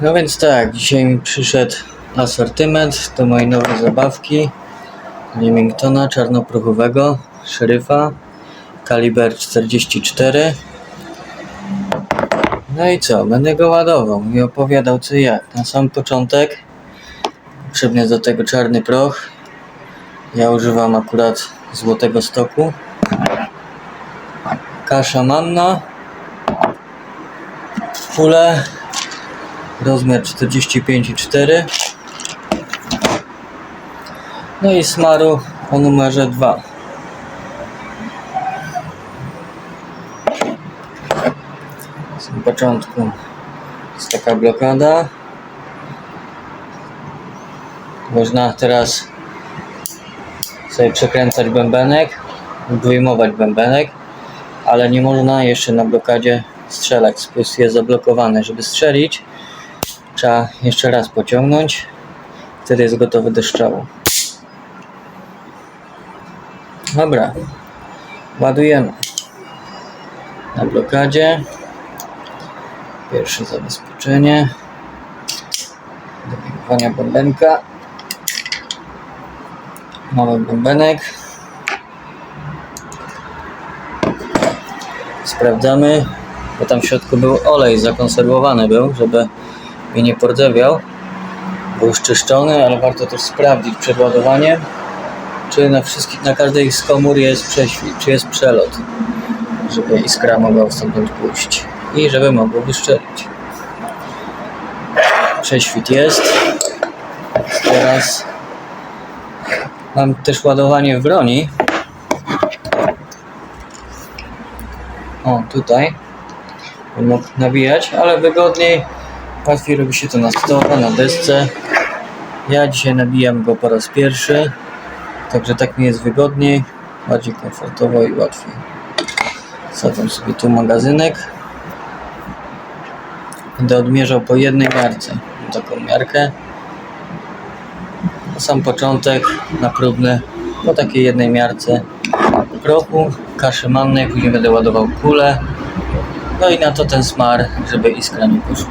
No więc tak, dzisiaj mi przyszedł asortyment do mojej nowej zabawki Remingtona czarnoprochowego, szeryfa, kaliber 44. No i co, będę go ładował i opowiadał co jak. Na sam początek potrzebny jest do tego czarny proch. Ja używam akurat złotego stoku. Kasza manna. Kule rozmiar 45,4 no i smaru o numerze 2 na początku jest taka blokada. Można teraz sobie przekręcać bębenek wyjmować bębenek ale nie można jeszcze na blokadzie strzelać. Spust jest zablokowany żeby strzelić Trzeba jeszcze raz pociągnąć. Wtedy jest gotowy do strzału. Dobra. Ładujemy. Na blokadzie. Pierwsze zabezpieczenie. Do bębenka. Mamy bębenek. Sprawdzamy, bo tam w środku był olej zakonserwowany był, żeby i nie pordzewiał. Był czyszczony, ale warto też sprawdzić przed ładowaniem, czy na wszystkich, na każdej z komór jest prześwit, czy jest przelot, żeby iskra mogła stamtąd pójść i żeby mogło wyszczelić. Prześwit jest. Teraz mam też ładowanie w broni. O, tutaj. Mógł nabijać, ale wygodniej Łatwiej robi się to na stole, na desce. Ja dzisiaj nabijam go po raz pierwszy, także tak mi jest wygodniej, bardziej komfortowo i łatwiej. Wsadzam sobie tu magazynek. Będę odmierzał po jednej miarce. Taką miarkę. Na sam początek, na próbny, po takiej jednej miarce prochu, kaszy mannej, później będę ładował kulę. No i na to ten smar, żeby iskra nie poszła.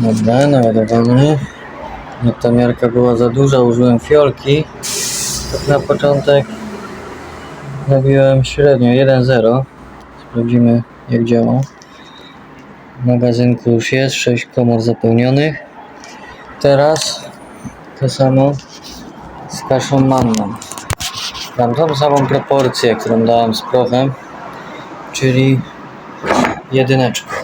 Dobra, naładowany. Jak ta miarka była za duża, użyłem fiolki. Tak na początek nabiłem średnio 1,0. Sprawdzimy jak działa. W magazynku już jest 6 komor zapełnionych. Teraz to samo z kaszą manną. Mam tą samą proporcję, którą dałem z prochem, czyli jedyneczkę.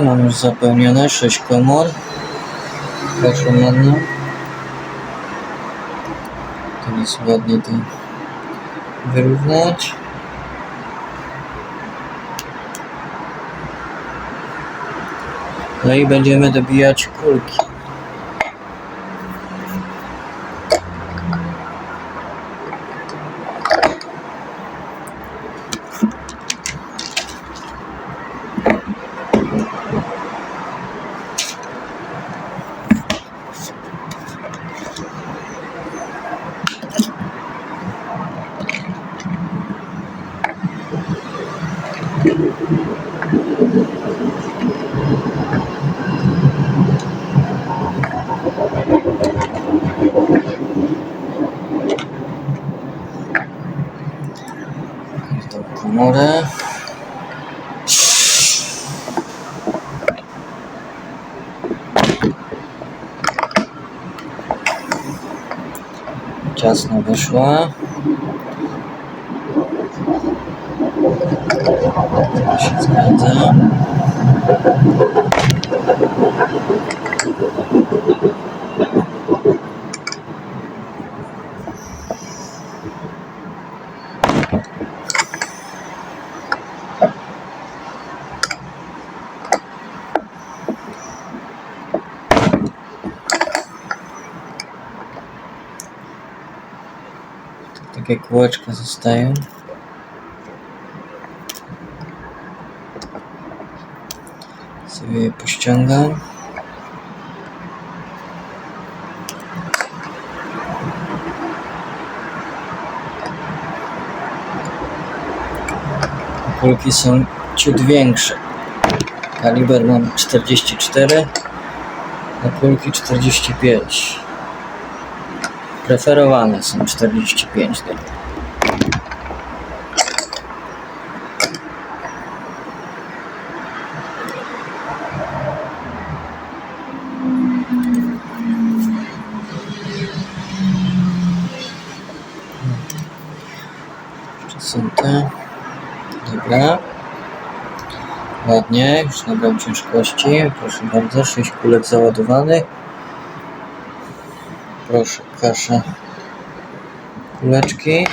Mam już zapełnione 6 komor. Proszę manna. Teraz ładnie to wyrównać. No i będziemy dobijać kulki. Komorę. Ciasno wyszła. Takie kółeczka zostają. Sobie je pościągam. Kulki są ciut większe. Kaliber mam 44, a kulki 45. Preferowane są 45 do są te. Dobra. Ładnie, już nabrał ciężkości. Proszę bardzo, 6 kulek załadowanych. Proszę, kasza. Kuleczki.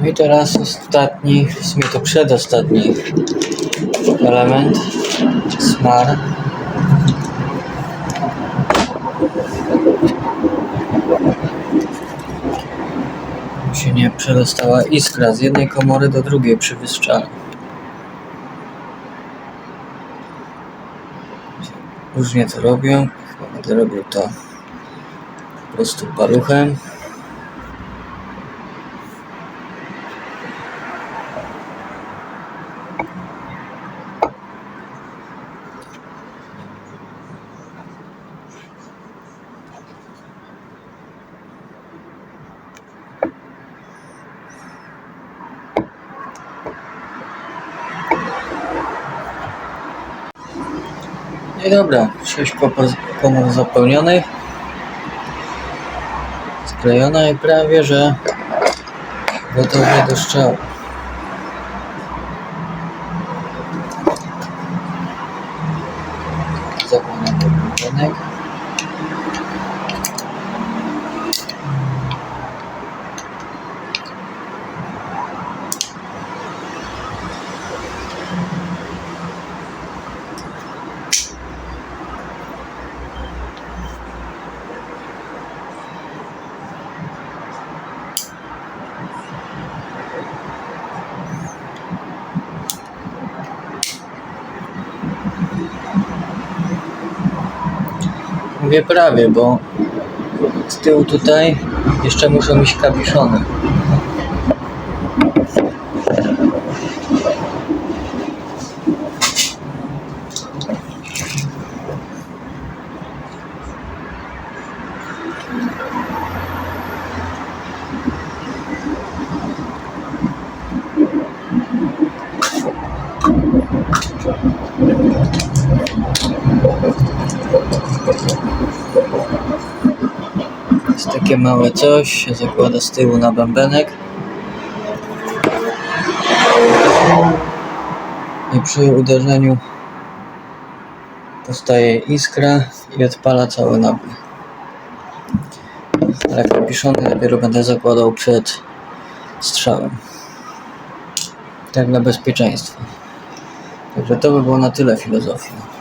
No i teraz ostatni, w sumie to przedostatni element. Smar. Nie przedostała iskra z jednej komory do drugiej przy wystrzale. Różnie to robią. Chyba będę robił to po prostu paluchem. I dobra, 6 komor zapełnionych. Sklejona i prawie, że gotowe do strzału. Zakładam prawie, bo z tyłu tutaj jeszcze muszą iść kapiszony. Takie małe coś, się zakłada z tyłu na bębenek. I przy uderzeniu powstaje iskra i odpala cały nabój. Ale kapiszony dopiero będę zakładał przed strzałem. Tak dla bezpieczeństwa. Także to by było na tyle filozofii.